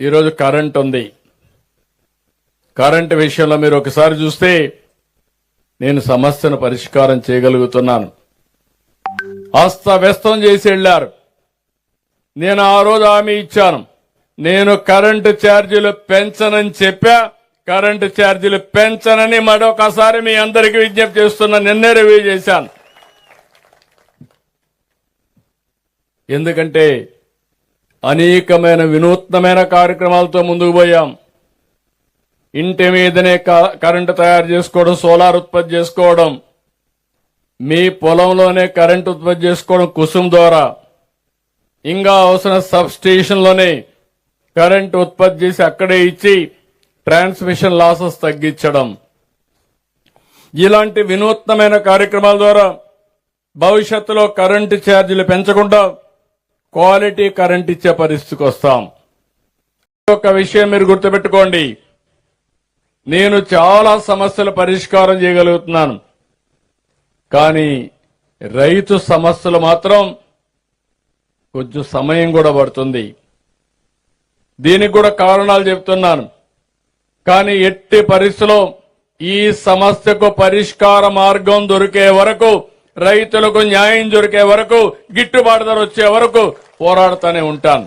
ఈరోజు కరెంట్ ఉంది. కరెంట్ విషయంలో మీరు ఒకసారి చూస్తే నేను సమస్యను పరిష్కారం చేయగలుగుతున్నాను. అస్తవ్యస్తం చేసి వెళ్ళారు. నేను ఆ రోజు హామీ ఇచ్చాను. నేను కరెంటు ఛార్జీలు పెంచనని చెప్పా. కరెంటు ఛార్జీలు పెంచనని మరొకసారి మీ అందరికీ విజ్ఞప్తి చేస్తున్నా నిన్నే రివ్యూ చేశాను. ఎందుకంటే అనేకమైన వినూత్నమైన కార్యక్రమాలతో ముందుకు పోయాం. ఇంటి మీదనే క- కరెంటు తయారు చేసుకోవడం సోలార్ ఉత్పత్తి చేసుకోవడం మీ పొలంలోనే కరెంటు ఉత్పత్తి చేసుకోవడం కుసుమ్ ద్వారా. ఇంకా అవసరం సబ్ స్టేషన్లోనే కరెంటు ఉత్పత్తి చేసి అక్కడే ఇచ్చి ట్రాన్స్మిషన్ లాసెస్ తగ్గించడం. ఇలాంటి వినూత్నమైన కార్యక్రమాల ద్వారా భవిష్యత్తులో కరెంటు ఛార్జీలు పెంచకుండా క్వాలిటీ కరెంట్ ఇచ్చే పరిస్థితికి వస్తాం. ఒక విషయం మీరు గుర్తుపెట్టుకోండి. నేను చాలా సమస్యల పరిష్కారం చేయగలుగుతున్నాను. కానీ రైతు సమస్యలు మాత్రం కొంచెం సమయం కూడా పడుతుంది. దీనికి కూడా కారణాలు చెప్తున్నాను. కానీ ఎట్టి పరిస్థితిలో ఈ సమస్యకు పరిష్కార మార్గం దొరికే వరకు రైతులకు న్యాయం దొరికే వరకు గిట్టుబాటు ధర వచ్చే వరకు పోరాడుతూనే ఉంటాను.